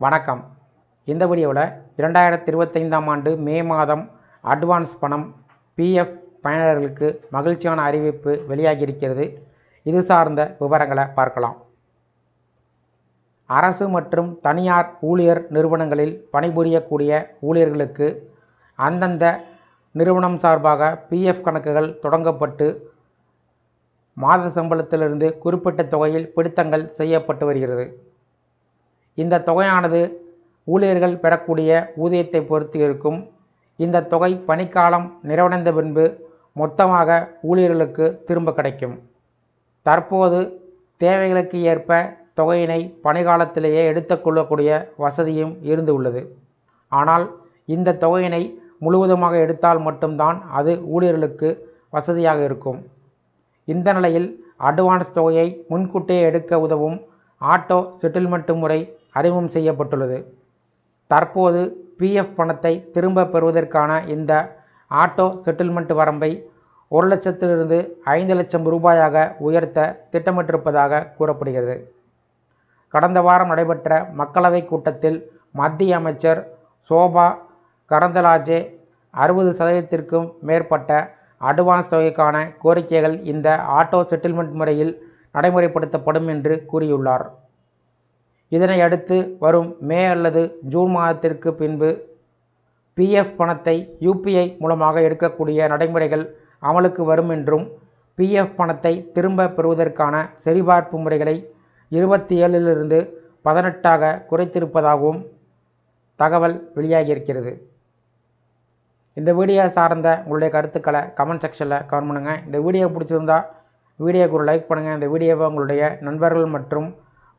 வணக்கம். இந்த வீடியோவில் இரண்டாயிரத்தி இருபத்தைந்தாம் ஆண்டு மே மாதம் அட்வான்ஸ் பணம் பிஎஃப் பயனர்களுக்கு மகிழ்ச்சியான அறிவிப்பு வெளியாகியிருக்கிறது. இது சார்ந்த விவரங்களை பார்க்கலாம். அரசு மற்றும் தனியார் ஊழியர் நிறுவனங்களில் பணிபுரியக்கூடிய ஊழியர்களுக்கு அந்தந்த நிறுவனம் சார்பாக பிஎஃப் கணக்குகள் தொடங்கப்பட்டு மாத சம்பளத்திலிருந்து குறிப்பிட்ட தொகையில் பிடித்தங்கள் செய்யப்பட்டு வருகிறது. இந்த தொகையானது ஊழியர்கள் பெறக்கூடிய ஊதியத்தை பொறுத்து இருக்கும். இந்த தொகை பணிக்காலம் நிறைவடைந்த பின்பு மொத்தமாக ஊழியர்களுக்கு திரும்ப கிடைக்கும். தற்போது தேவைகளுக்கு ஏற்ப தொகையினை பணிகாலத்திலேயே எடுத்துக்கொள்ளக்கூடிய வசதியும் இருந்து உள்ளது. ஆனால் இந்த தொகையினை முழுவதுமாக எடுத்தால் மட்டும்தான் அது ஊழியர்களுக்கு வசதியாக இருக்கும். இந்த நிலையில் அட்வான்ஸ் தொகையை முன்கூட்டியே எடுக்க உதவும் ஆட்டோ செட்டில்மெண்ட் முறை அறிமுகம் செய்யப்பட்டுள்ளது. தற்போது பிஎஃப் பணத்தை திரும்ப பெறுவதற்கான இந்த ஆட்டோ செட்டில்மெண்ட் வரம்பை ஒரு லட்சத்திலிருந்து ஐந்து லட்சம் ரூபாயாக உயர்த்த திட்டமிட்டிருப்பதாக கூறப்படுகிறது. கடந்த வாரம் நடைபெற்ற மக்களவை கூட்டத்தில் மத்திய அமைச்சர் சோபா கரந்தலாஜே அறுபது சதவீதத்திற்கும் மேற்பட்ட அட்வான்ஸ் தொகைக்கான கோரிக்கைகள் இந்த ஆட்டோ செட்டில்மெண்ட் முறையில் நடைமுறைப்படுத்தப்படும் என்று கூறியுள்ளார். இதனை அடுத்து வரும் மே அல்லது ஜூன் மாதத்திற்கு பின்பு பிஎஃப் பணத்தை யூபிஐ மூலமாக எடுக்கக்கூடிய நடைமுறைகள் அமலுக்கு வரும் என்றும் பிஎஃப் பணத்தை திரும்ப பெறுவதற்கான சரிபார்ப்பு முறைகளை இருபத்தி ஏழிலிருந்து பதினெட்டாக குறைத்திருப்பதாகவும் தகவல் வெளியாகியிருக்கிறது. இந்த வீடியோ சார்ந்த உங்களுடைய கருத்துக்களை கமெண்ட் செக்ஷனில் கமெண்ட் பண்ணுங்கள் இந்த வீடியோ பிடிச்சிருந்தா வீடியோக்கு ஒரு லைக் பண்ணுங்கள் இந்த வீடியோவை உங்களுடைய நண்பர்கள் மற்றும்